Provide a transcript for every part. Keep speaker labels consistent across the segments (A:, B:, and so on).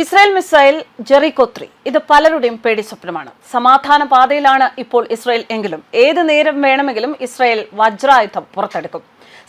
A: Israel missile ജെറിക്കോത്രി ഇത് പലരുടെയും പേടി സ്വപ്നമാണ്. സമാധാന പാതയിലാണ് ഇപ്പോൾ ഇസ്രായേൽ എങ്കിലും. ഏത് നേരം വേണമെങ്കിലും ഇസ്രായേൽ വജ്രായുധം പുറത്തെടുക്കും.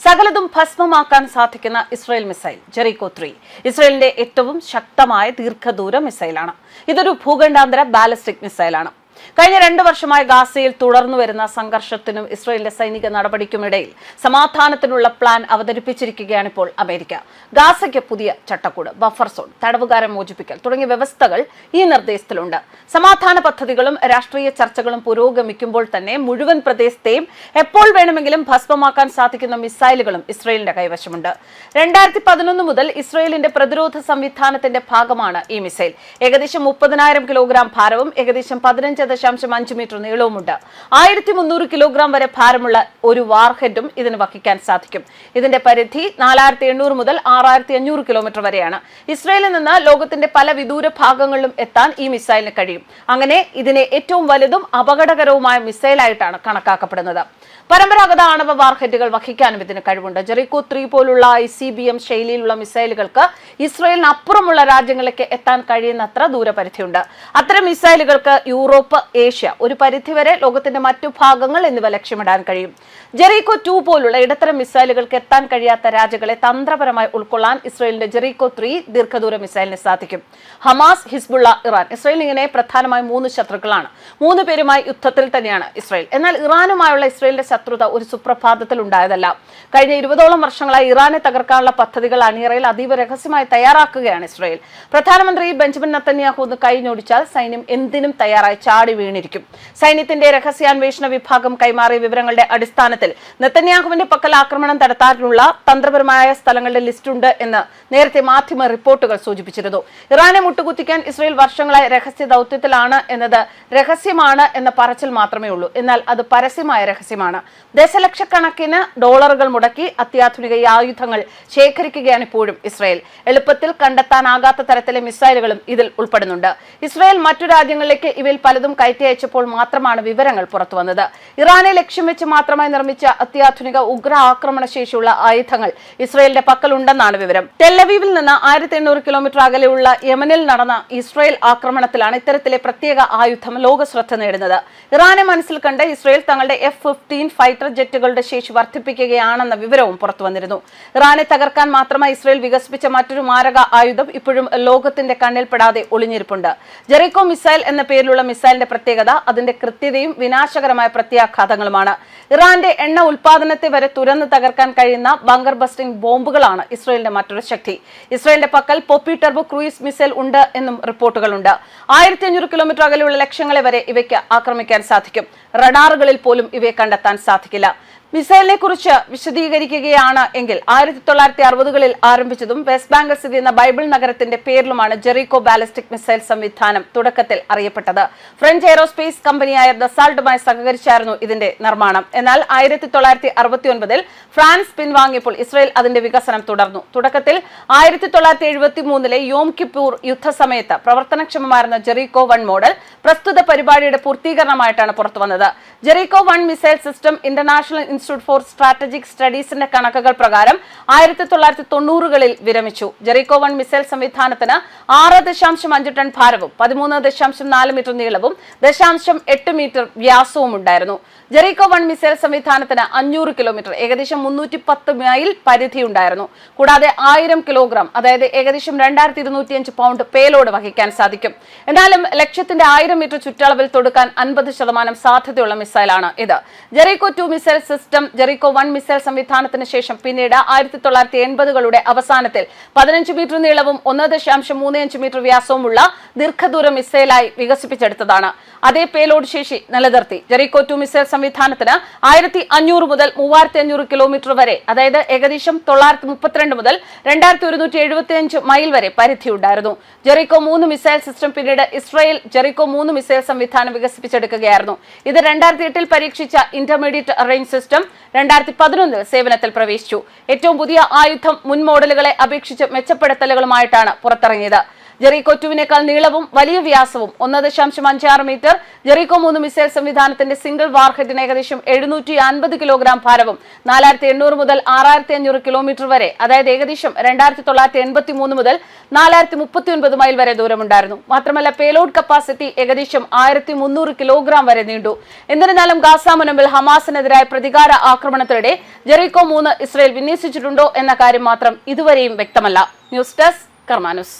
A: സകലതും ഭസ്മമാക്കാൻ സാധിക്കുന്ന ഇസ്രായേൽ മിസൈൽ ജെറിക്കോത്രി ഇസ്രായേലിന്റെ ഏറ്റവും ശക്തമായ ദീർഘദൂര മിസൈലാണ്. ഇതൊരു ഭൂഖണ്ഡാന്തര ബാലിസ്റ്റിക് മിസൈലാണ്. കഴിഞ്ഞ രണ്ടു വർഷമായി ഗാസയിൽ തുടർന്നു വരുന്ന സംഘർഷത്തിനും ഇസ്രയേലിന്റെ സൈനിക നടപടിക്കുമിടയിൽ സമാധാനത്തിനുള്ള പ്ലാൻ അവതരിപ്പിച്ചിരിക്കുകയാണ് ഇപ്പോൾ അമേരിക്ക. ഗാസയ്ക്ക് പുതിയ ചട്ടക്കൂട് ബഫർ സോൺ തടവുകാരെ മോചിപ്പിക്കൽ തുടങ്ങിയ വ്യവസ്ഥകൾ ഈ നിർദ്ദേശത്തിലുണ്ട്. സമാധാന പദ്ധതികളും രാഷ്ട്രീയ ചർച്ചകളും പുരോഗമിക്കുമ്പോൾ തന്നെ മുഴുവൻ പ്രദേശത്തെയും എപ്പോൾ വേണമെങ്കിലും ഭസ്മമാക്കാൻ സാധിക്കുന്ന മിസൈലുകളും ഇസ്രയേലിന്റെ കൈവശമുണ്ട്. രണ്ടായിരത്തി പതിനൊന്ന് മുതൽ ഇസ്രയേലിന്റെ പ്രതിരോധ സംവിധാനത്തിന്റെ ഭാഗമാണ് ഈ മിസൈൽ. ഏകദേശം മുപ്പതിനായിരം കിലോഗ്രാം ഭാരവും ഏകദേശം പതിനഞ്ച് ദശാംശം അഞ്ച് മീറ്റർ നീളവുമുണ്ട്. ആയിരത്തി മുന്നൂറ് കിലോഗ്രാം വരെ ഭാരമുള്ള ഒരു വാർഹെഡും ഇതിന് വഹിക്കാൻ സാധിക്കും. ഇതിന്റെ പരിധി നാലായിരത്തി എണ്ണൂറ് മുതൽ ആറായിരത്തി അഞ്ഞൂറ് കിലോമീറ്റർ വരെയാണ്. ഇസ്രയേലിൽ നിന്ന് ലോകത്തിന്റെ പല വിദൂര ഭാഗങ്ങളിലും എത്താൻ ഈ മിസൈലിന് കഴിയും. അങ്ങനെ ഇതിനെ ഏറ്റവും വലുതും അപകടകരവുമായ മിസൈലായിട്ടാണ് കണക്കാക്കപ്പെടുന്നത്. പരമ്പരാഗത ആണവ വാർഹെഡുകൾ വഹിക്കാനും ഇതിന് കഴിവുണ്ട്. ജെറിക്കോ ത്രീ പോലുള്ള ഐ സി ബി എം ശൈലിയിലുള്ള മിസൈലുകൾക്ക് ഇസ്രയേലിന് അപ്പുറമുള്ള രാജ്യങ്ങളിലേക്ക് എത്താൻ കഴിയുന്നത്ര ദൂരപരിധിയുണ്ട്. അത്തരം മിസൈലുകൾക്ക് യൂറോപ്പ് ഏഷ്യ ഒരു പരിധിവരെ ലോകത്തിന്റെ മറ്റു ഭാഗങ്ങൾ എന്നിവ ലക്ഷ്യമിടാൻ കഴിയും. ജെറീക്കോ ടു പോലുള്ള ഇടത്തരം മിസൈലുകൾക്ക് എത്താൻ കഴിയാത്ത രാജ്യങ്ങളെ തന്ത്രപരമായി ഉൾക്കൊള്ളാൻ ഇസ്രയേലിന്റെ ജെറീക്കോ ത്രീ ദീർഘദൂര മിസൈലിന് സാധിക്കും. Hamas Hezbollah Iran. ഇസ്രയേൽ ഇങ്ങനെ പ്രധാനമായും മൂന്ന് ശത്രുക്കളാണ്. മൂന്ന് പേരുമായി യുദ്ധത്തിൽ തന്നെയാണ് ഇസ്രയേൽ. എന്നാൽ ഇറാനുമായുള്ള ഇസ്രയേലിന്റെ ശത്രുത ഒരു സുപ്രഭാതത്തിൽ ഉണ്ടായതല്ല. കഴിഞ്ഞ ഇരുപതോളം വർഷങ്ങളായി ഇറാനെ തകർക്കാനുള്ള പദ്ധതികൾ അണിയറയിൽ അതീവ രഹസ്യമായി തയ്യാറാക്കുകയാണ് ഇസ്രയേൽ. പ്രധാനമന്ത്രി ബെഞ്ചമിൻ നത്തന്യാഹു ഒന്ന് കൈഞ്ഞൊടിച്ചാൽ സൈന്യം എന്തിനും തയ്യാറായി ചാടി വീണിരിക്കും. സൈന്യത്തിന്റെ രഹസ്യാന്വേഷണ വിഭാഗം കൈമാറിയ വിവരങ്ങളുടെ അടിസ്ഥാനത്തിൽ നെത്തന്യാഹുവിന്റെ പക്കൽ ആക്രമണം നടത്താനുള്ള തന്ത്രപരമായ സ്ഥലങ്ങളുടെ ലിസ്റ്റുണ്ട് എന്ന് നേരത്തെ മാധ്യമ റിപ്പോർട്ടുകൾ സൂചിപ്പിച്ചിരുന്നു. ഇറാനെ മുട്ടുകുത്തിക്കാൻ ഇസ്രയേൽ വർഷങ്ങളായി രഹസ്യ ദൗത്യത്തിലാണ് എന്നത് രഹസ്യമാണ് എന്ന പറച്ചിൽ മാത്രമേ ഉള്ളൂ എന്നാൽ അത് പരസ്യമായ രഹസ്യമാണ്. ദശലക്ഷക്കണക്കിന് ഡോളറുകൾ മുടക്കി അത്യാധുനിക ആയുധങ്ങൾ ശേഖരിക്കുകയാണ് ഇപ്പോഴും ഇസ്രയേൽ. എളുപ്പത്തിൽ കണ്ടെത്താനാകാത്ത തരത്തിലെ മിസൈലുകളും ഇതിൽ ഉൾപ്പെടുന്നുണ്ട്. ഇസ്രയേൽ മറ്റു രാജ്യങ്ങളിലേക്ക് ഇവയിൽ പലതും കയറ്റി അയച്ചപ്പോൾ മാത്രമാണ് വിവരങ്ങൾ പുറത്തുവന്നത് ഇറാനെ ലക്ഷ്യം വെച്ച് മാത്രമായി നിർമ്മിച്ച അത്യാധുനിക ഉഗ്ര ആക്രമണ ശേഷിയുള്ള ആയുധങ്ങൾ ഇസ്രയേലിന്റെ പക്കലുണ്ടെന്നാണ് വിവരം. ടെല്ലവീവിൽ നിന്ന് ആയിരത്തി എണ്ണൂറ് കിലോമീറ്റർ അകലെയുള്ള യമനിൽ നടന്ന ഇസ്രയേൽ ആക്രമണത്തിലാണ് ഇത്തരത്തിലെ പ്രത്യേക ആയുധം ലോക ശ്രദ്ധ നേടുന്നത്. ഇറാനെ മനസ്സിൽ കണ്ട് ഇസ്രയേൽ തങ്ങളുടെ എഫ് ഫിഫ്റ്റീൻ ഫൈറ്റർ ജെറ്റുകളുടെ ശേഷി വർദ്ധിപ്പിക്കുകയാണെന്ന വിവരവും പുറത്തു വന്നിരുന്നു ഇറാനെ തകർക്കാൻ മാത്രമായി ഇസ്രയേൽ വികസിപ്പിച്ച മറ്റൊരു മാരക ആയുധം ഇപ്പോഴും ലോകത്തിന്റെ കണ്ണിൽപ്പെടാതെ ഒളിഞ്ഞിരിപ്പുണ്ട്. ജെറിക്കോ മിസൈൽ എന്ന പേരിലുള്ള മിസൈലിന്റെ പ്രത്യേകത അതിന്റെ കൃത്യതയും വിനാശകരമായ പ്രത്യാഘാതങ്ങളുമാണ്. ഇറാന്റെ എണ്ണ ഉൽപാദനത്തെ വരെ തുരന്ന് തകർക്കാൻ കഴിയുന്ന ബങ്കർ ബസ്റ്റിംഗ് ബോംബുകളാണ് ഇസ്രയേലിന്റെ മറ്റൊരു ശക്തി. ഇസ്രയേലിന്റെ പക്കൽ പോപ്പി ടെർബോ ക്രൂയിസ് മിസൈൽ ഉണ്ട് എന്നും റിപ്പോർട്ടുകളുണ്ട്. ആയിരത്തി അഞ്ഞൂറ് കിലോമീറ്റർ അകലെയുള്ള ലക്ഷ്യങ്ങളെ വരെ ഇവയ്ക്ക് ആക്രമിക്കാൻ സാധിക്കും. റഡാറുകളിൽ പോലും ഇവയെ കണ്ടെത്താൻ साथ केला. മിസൈലിനെ കുറിച്ച് വിശദീകരിക്കുകയാണ് എങ്കിൽ ആയിരത്തി തൊള്ളായിരത്തി അറുപതുകളിൽ ആരംഭിച്ചതും വെസ്റ്റ് ബാങ്കിൽ സ്ഥിതി ചെയ്യുന്ന ബൈബിൾ നഗരത്തിന്റെ പേരിലുമാണ് ജെറിക്കോ ബാലിസ്റ്റിക് മിസൈൽ സംവിധാനം തുടക്കത്തിൽ അറിയപ്പെട്ടത്. ഫ്രഞ്ച് എയ്റോസ്പേസ് കമ്പനിയായ ദസാൾട്ടുമായി സഹകരിച്ചായിരുന്നു ഇതിന്റെ നിർമ്മാണം. എന്നാൽ ആയിരത്തി തൊള്ളായിരത്തി അറുപത്തി ഒൻപതിൽ ഫ്രാൻസ് പിൻവാങ്ങിയപ്പോൾ ഇസ്രയേൽ അതിന്റെ വികസനം തുടർന്നു. തുടക്കത്തിൽ ആയിരത്തി തൊള്ളായിരത്തി എഴുപത്തി മൂന്നിലെ യോം കിപ്പൂർ യുദ്ധസമയത്ത് പ്രവർത്തനക്ഷമമായിരുന്ന ജെറിക്കോ വൺ മോഡൽ പ്രസ്തുത പരിപാടിയുടെ പൂർത്തീകരണമായിട്ടാണ് പുറത്തുവന്നത്. Jericho one missile system international institute for strategic സ്റ്റഡീസിന്റെ കണക്കുകൾ പ്രകാരം ആയിരത്തി തൊള്ളായിരത്തി തൊണ്ണൂറുകളിൽ വിരമിച്ചു. ജെറിക്കോ വൺ മിസൈൽ സംവിധാനത്തിന് ആറ് ദശാംശം അഞ്ച് ടൺ ഭാരവും പതിമൂന്ന് ദശാംശം നാല് മീറ്റർ നീളവും ദശാംശം എട്ട് മീറ്റർ വ്യാസവും ഉണ്ടായിരുന്നു. ജെറിക്കോ വൺ മിസൈൽ സംവിധാനത്തിന് അഞ്ഞൂറ് കിലോമീറ്റർ ഏകദേശം മുന്നൂറ്റി പത്ത് മൈൽ പരിധി ഉണ്ടായിരുന്നു. കൂടാതെ ആയിരം കിലോഗ്രാം അതായത് ഏകദേശം രണ്ടായിരത്തി ഇരുന്നൂറ്റിയഞ്ച് പൗണ്ട് പേലോഡ് വഹിക്കാൻ സാധിക്കും. എന്നാലും ലക്ഷ്യത്തിന്റെ ആയിരം മീറ്റർ ചുറ്റളവിൽ തൊടുക്കാൻ അൻപത് ശതമാനം സാധ്യതയുള്ള മിസൈലാണ് ഇത്. Jericho two missile system Jericho one missile സംവിധാനത്തിന് ശേഷം പിന്നീട് ആയിരത്തി തൊള്ളായിരത്തി എൺപതുകളുടെ അവസാനത്തിൽ പതിനഞ്ച് മീറ്റർ നീളവും ഒന്ന് ദശാംശം മൂന്ന് അഞ്ച് മീറ്റർ വ്യാസവുമുള്ള ദീർഘദൂര മിസൈലായി വികസിപ്പിച്ചെടുത്തതാണ്. അതേ പേലോഡ് ശേഷി നിലനിർത്തി. ജെറിക്കോ ടു മിസൈൽ സംവിധാനത്തിന് ആയിരത്തി അഞ്ഞൂറ് മുതൽ മൂവായിരത്തി അഞ്ഞൂറ് കിലോമീറ്റർ വരെ അതായത് ഏകദേശം തൊള്ളായിരത്തി മുപ്പത്തിരണ്ട് മുതൽ രണ്ടായിരത്തി ഒരുന്നൂറ്റി എഴുപത്തി അഞ്ച് മൈൽ വരെ പരിധിയുണ്ടായിരുന്നു. ജെറിക്കോ മൂന്ന് മിസൈൽ സിസ്റ്റം പിന്നീട് ഇസ്രായേൽ ജെറിക്കോ മൂന്ന് മിസൈൽ സംവിധാനം വികസിപ്പിച്ചെടുക്കുകയായിരുന്നു. ഇത് രണ്ടായിരത്തി എട്ടിൽ പരീക്ഷിച്ച ഇന്റർമീഡിയറ്റ് റേഞ്ച് സിസ്റ്റം രണ്ടായിരത്തി പതിനൊന്നിൽ സേവനത്തിൽ പ്രവേശിച്ചു. ഏറ്റവും പുതിയ ആയുധം മുൻമോഡലുകളെ അപേക്ഷിച്ച് മെച്ചപ്പെടുത്തലുകളുമായിട്ടാണ് പുറത്തിറങ്ങിയത്. ജെറീകോ ടുവിനേക്കാൾ നീളവും വലിയ വ്യാസവും ഒന്ന് ദശാംശം അഞ്ചാറ് മീറ്റർ. ജെറീകോ മൂന്ന് മിസൈൽ സംവിധാനത്തിന്റെ സിംഗിൾ വാർഹെഡിന് ഏകദേശം എഴുന്നൂറ്റി അൻപത് കിലോഗ്രാം ഭാരവും നാലായിരത്തി എണ്ണൂറ് മുതൽ ആറായിരത്തി അഞ്ഞൂറ് കിലോമീറ്റർ വരെ അതായത് ഏകദേശം രണ്ടായിരത്തി തൊള്ളായിരത്തി എൺപത്തി മൂന്ന് മുതൽ നാലായിരത്തി മുപ്പത്തി ഒൻപത് മൈൽ വരെ ദൂരമുണ്ടായിരുന്നു. മാത്രമല്ല പേലോഡ് കപ്പാസിറ്റി ഏകദേശം ആയിരത്തി മുന്നൂറ് കിലോഗ്രാം വരെ നീണ്ടു. എന്നിരുന്നാലും ഗാസ മുനമ്പിൽ ഹമാസിനെതിരായ പ്രതികാര ആക്രമണത്തിനിടെ ജെറീകോ മൂന്ന് ഇസ്രയേൽ വിന്യസിച്ചിട്ടുണ്ടോ എന്ന കാര്യം മാത്രം ഇതുവരെയും വ്യക്തമല്ല. News desk കർമാനുസ്.